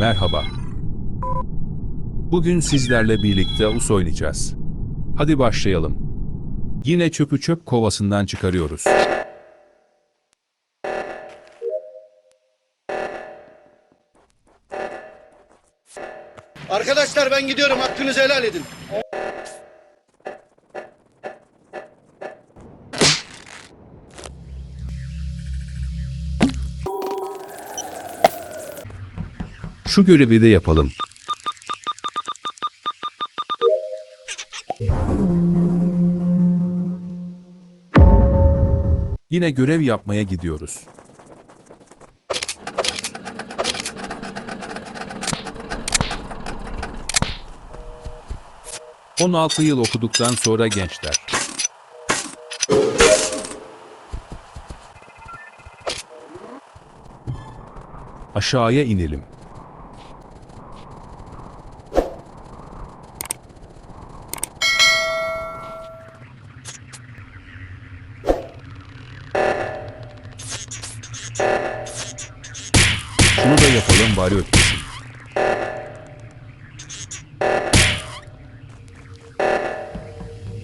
Merhaba. Bugün sizlerle birlikte us oynayacağız. Hadi başlayalım. Yine çöpü çöp kovasından çıkarıyoruz. Arkadaşlar ben gidiyorum. Hakkınızı helal edin. Şu görevi de yapalım. Yine görev yapmaya gidiyoruz. ...16 yıl okuduktan sonra gençler. Aşağıya inelim.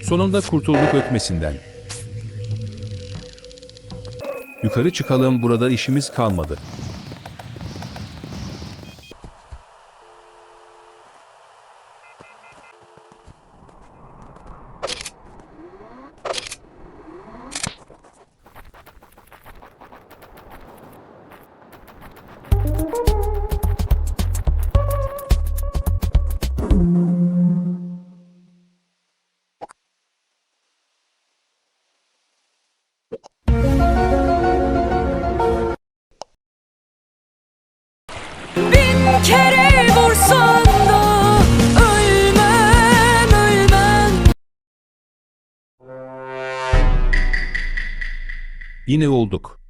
Sonunda kurtulduk ötmesinden. Yukarı çıkalım burada işimiz kalmadı. Yine olduk.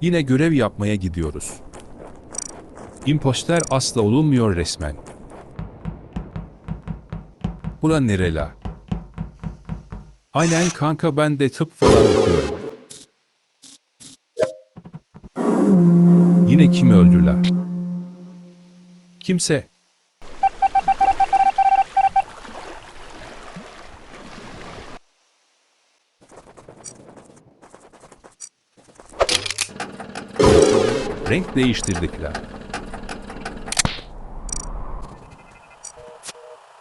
Yine görev yapmaya gidiyoruz. İmposter asla olunmuyor resmen. Bura nerela? Aynen kanka ben de tıp falan okuyorum. Yine kimi öldüler? Kimse. Renk değiştirdikler.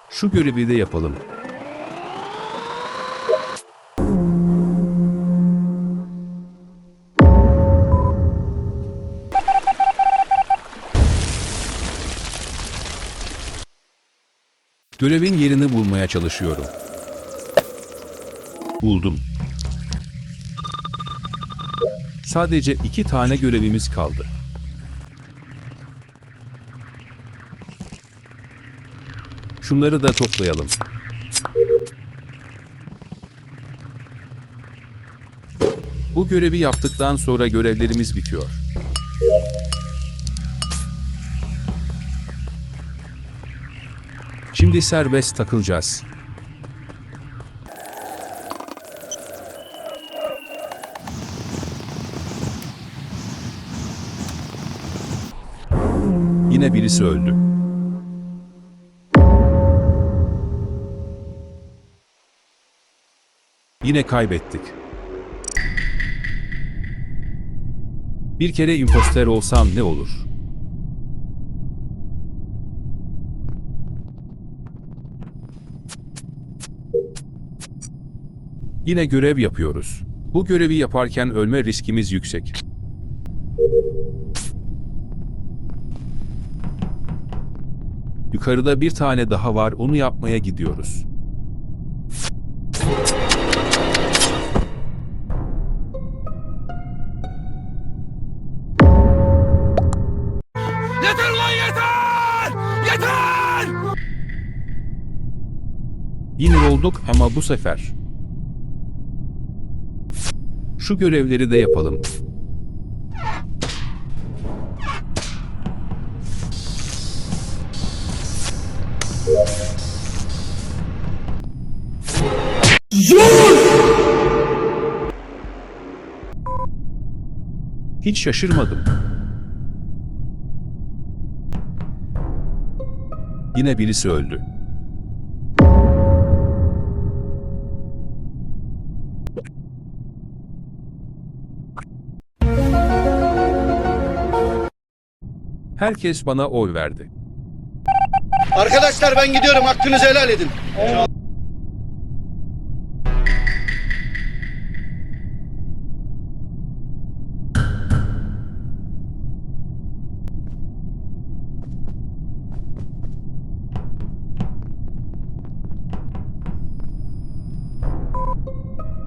Şu görevi de yapalım. Görevin yerini bulmaya çalışıyorum. Buldum. Sadece iki tane görevimiz kaldı. Şunları da toplayalım. Bu görevi yaptıktan sonra görevlerimiz bitiyor. Şimdi serbest takılacağız. Yine birisi öldü. Yine kaybettik. Bir kere imposter olsam ne olur? Yine görev yapıyoruz. Bu görevi yaparken ölme riskimiz yüksek. Yukarıda bir tane daha var, onu yapmaya gidiyoruz. Yeter lan yeter! Yeter! Yine olduk ama bu sefer. Şu görevleri de yapalım. Hiç şaşırmadım. Yine birisi öldü. Herkes bana oy verdi. Arkadaşlar ben gidiyorum hakkınızı helal edin.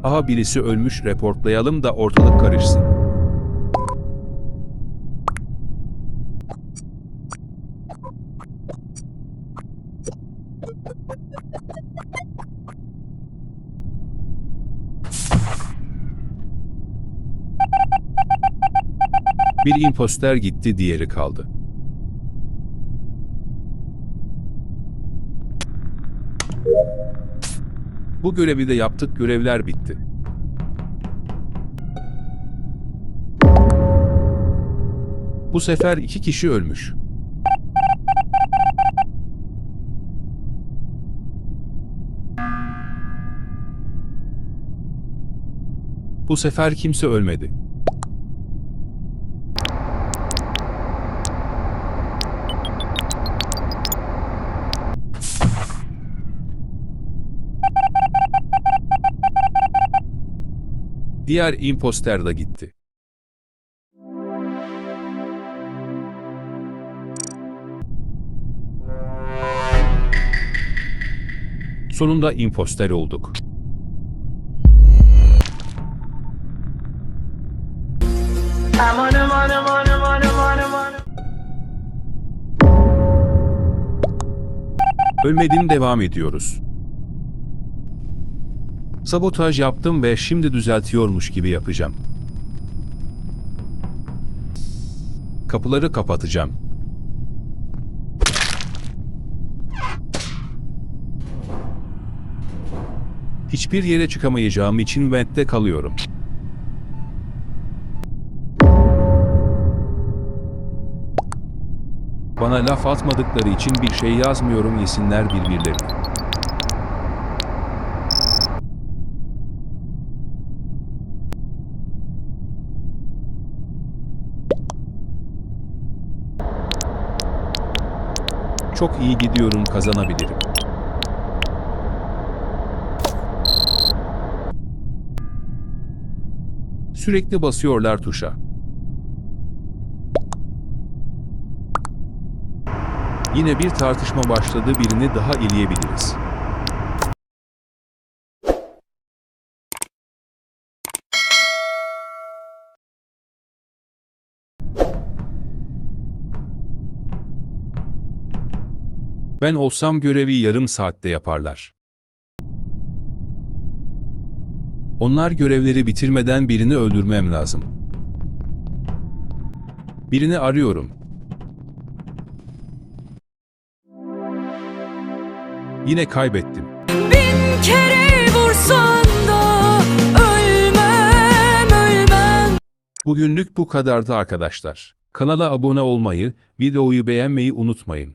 Aha birisi ölmüş reportlayalım da ortalık karışsın. Bir imposter gitti diğeri kaldı. Bu görevi de yaptık görevler bitti. Bu sefer iki kişi ölmüş. Bu sefer kimse ölmedi. Diğer imposter da gitti. Sonunda imposter olduk. Ölmedim devam ediyoruz. Sabotaj yaptım ve şimdi düzeltiyormuş gibi yapacağım. Kapıları kapatacağım. Hiçbir yere çıkamayacağım için ventte kalıyorum. Bana laf atmadıkları için bir şey yazmıyorum yesinler birbirlerini. Çok iyi gidiyorum kazanabilirim. Sürekli basıyorlar tuşa. Yine bir tartışma başladı birini daha eleyebiliriz. Ben olsam görevi yarım saatte yaparlar. Onlar görevleri bitirmeden birini öldürmem lazım. Birini arıyorum. Yine kaybettim. Bin kere vursan da ölmem ölmem Bugünlük bu kadardı arkadaşlar. Kanala abone olmayı, videoyu beğenmeyi unutmayın.